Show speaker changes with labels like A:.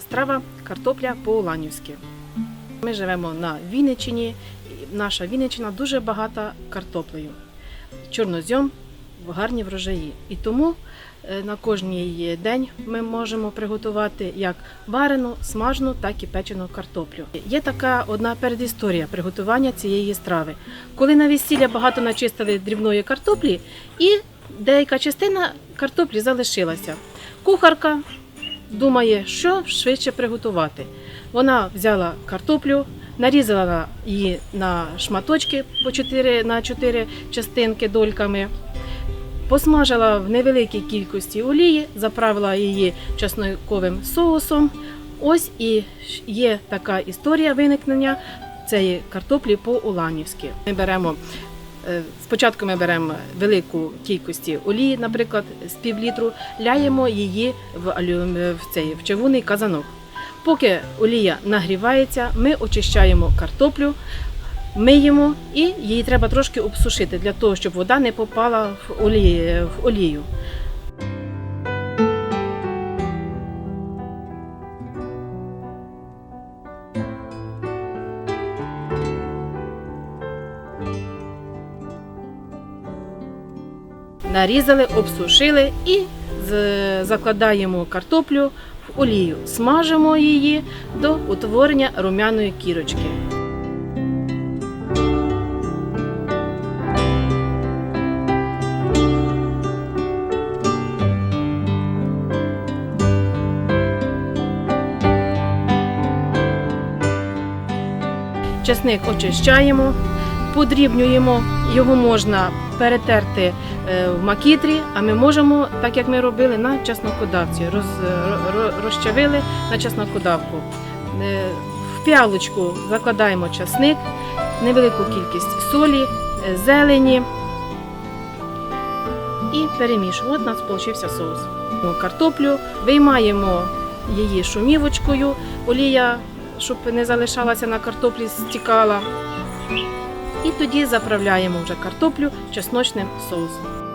A: страва картопля по-уланівськи. Ми живемо на Вінниччині. Наша Вінниччина дуже багата картоплею. Чорнозьом гарні врожаї. І тому е, на кожний день ми можемо приготувати як варену, смажену, так і печену картоплю. Є така одна передісторія приготування цієї страви. Коли на весілля багато начистили дрібної картоплі, і деяка частина картоплі залишилася. Кухарка думає, що швидше приготувати. Вона взяла картоплю, нарізала її на шматочки по 4, на 4 частинки дольками, посмажила в невеликій кількості олії, заправила її чесноковим соусом. Ось і є така історія виникнення цієї картоплі по-уланівськи. Ми беремо Спочатку ми беремо велику кількості олії, наприклад, з півлітру, ляємо її в, в цей в чавунний казанок. Поки олія нагрівається, ми очищаємо картоплю, миємо і її треба трошки обсушити для того, щоб вода не попала в, олії, в олію. Нарізали, обсушили і закладаємо картоплю в олію. Смажимо її до утворення румяної кірочки. Чесник очищаємо, подрібнюємо. Його можна перетерти е, в макітрі, а ми можемо, так як ми робили на чеснокодавці, роз, ро- ро- розчавили на чеснокодавку. Е, В піалочку закладаємо часник, невелику кількість солі, е, зелені і перемішуємо. От у нас вийшов соус. Картоплю виймаємо її шумівочкою, олія, щоб не залишалася на картоплі, стікала. І тоді заправляємо вже картоплю чесночним соусом.